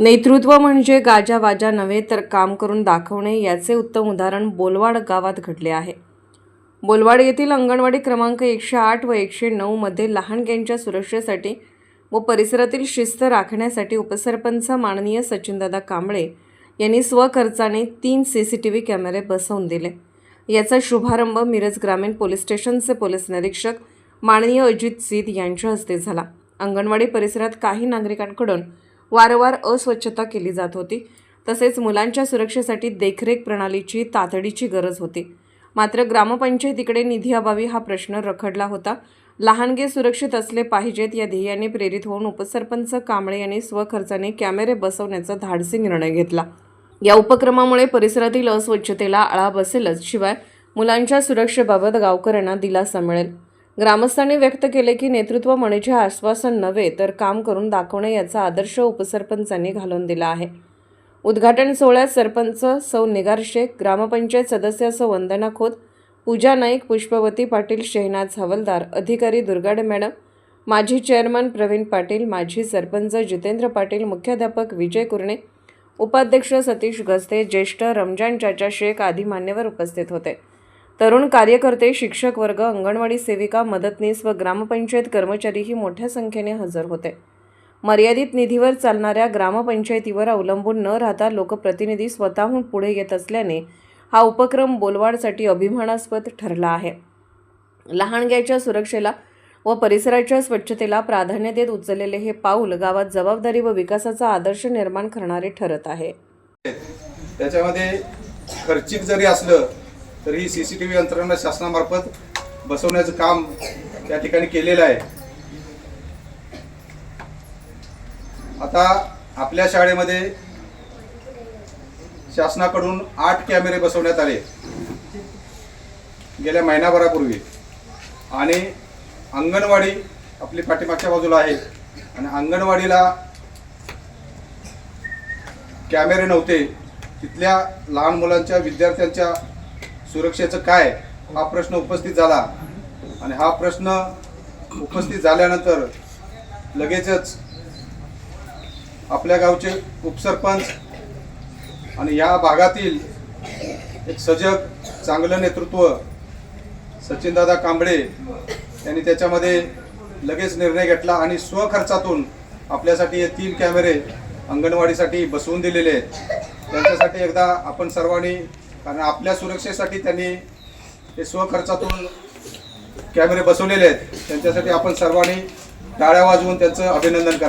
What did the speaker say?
नेतृत्व म्हणजे गाजा वाजा नव्हे तर काम करून दाखवणे याचे उत्तम उदाहरण बोलवाड गावात घडले आहे. बोलवाड येथील अंगणवाडी क्रमांक एकशे आठ व एकशे नऊमध्ये लहानग्यांच्या सुरक्षेसाठी व परिसरातील शिस्त राखण्यासाठी उपसरपंच माननीय सचिनदादा कांबळे यांनी स्वखर्चाने तीन सी सी टी व्ही कॅमेरे बसवून दिले. याचा शुभारंभ मिरज ग्रामीण पोलीस स्टेशनचे पोलीस निरीक्षक माननीय अजित सीद यांच्या हस्ते झाला. अंगणवाडी परिसरात काही नागरिकांकडून वारंवार अस्वच्छता केली जात होती. तसेच मुलांच्या सुरक्षेसाठी देखरेख प्रणालीची तातडीची गरज होती. मात्र ग्रामपंचायतीकडे निधी अभावी हा प्रश्न रखडला होता. लहानगे सुरक्षित असले पाहिजेत या ध्येयाने प्रेरित होऊन उपसरपंच कांबळे यांनी स्वखर्चाने कॅमेरे बसवण्याचा धाडसी निर्णय घेतला. या उपक्रमामुळे परिसरातील अस्वच्छतेला आळा बसेलच. शिवाय मुलांच्या सुरक्षेबाबत गावकऱ्यांना दिलासा मिळेल. ग्रामस्थांनी व्यक्त केले की नेतृत्व म्हणजे आश्वासन नव्हे तर काम करून दाखवणे याचा आदर्श उपसरपंचांनी घालून दिला आहे. उद्घाटन सोहळ्यात सरपंच सौ निगार शेख ग्रामपंचायत सदस्य सौ वंदना खोत पूजा नाईक पुष्पवती पाटील शेहनाज हवलदार अधिकारी दुर्गाडे मॅडम माजी चेअरमन प्रवीण पाटील माजी सरपंच जितेंद्र पाटील मुख्याध्यापक विजय कुरणे उपाध्यक्ष सतीश गस्ते ज्येष्ठ रमजान चाचा शेख आदी मान्यवर उपस्थित होते. तरुण कार्यकर्ते शिक्षक वर्ग अंगणवाडी सेविका मदतनीस व ग्रामपंचायत कर्मचारीही मोठ्या संख्येने हजर होते. मर्यादित निधीवर चालणाऱ्या ग्रामपंचायतीवर अवलंबून न राहता लोकप्रतिनिधी स्वतःहून पुढे येत असल्याने हा उपक्रम बोलवाडसाठी अभिमानास्पद ठरला आहे. लहानग्याच्या सुरक्षेला व परिसराच्या स्वच्छतेला प्राधान्य देत उचललेले हे पाऊल गावात जबाबदारी व विकासाचा आदर्श निर्माण करणारे ठरत आहे. त्याच्यामध्ये खर्चिक जरी असलं तर ही सी सी टी व्ही यंत्रणा शासनामार्फत बसवण्याचं काम त्या ठिकाणी केलेलं आहे. आता आपल्या शाळेमध्ये शासनाकडून आठ कॅमेरे बसवण्यात आले. गेल्या महिनाभरापूर्वी. आणि अंगणवाडी आपली पाठीमागच्या बाजूला आहे. आणि अंगणवाडीला कॅमेरे नव्हते. तिथल्या लहान मुलांच्या विद्यार्थ्यांच्या सुरक्षेचं काय? हा प्रश्न उपस्थित झाला. आणि हा प्रश्न उपस्थित झाल्यानंतर लगेचच आपल्या गावचे उपसरपंच आणि या भागातील एक सजग चांगलं नेतृत्व सचिनदादा कांबळे यांनी त्याच्यामध्ये लगेच निर्णय घेतला आणि स्वखर्चातून आपल्यासाठी हे तीन कॅमेरे अंगणवाडीसाठी बसवून दिलेले आहेत. त्यांच्यासाठी एकदा आपण सर्वांनी कारण आपल्या सुरक्षेसाठी त्यांनी हे स्वखर्चातून कॅमेरे बसवलेले आहेत. त्यांच्यासाठी आपण सर्वांनी टाळ्या वाजवून त्यांचं अभिनंदन करायचं.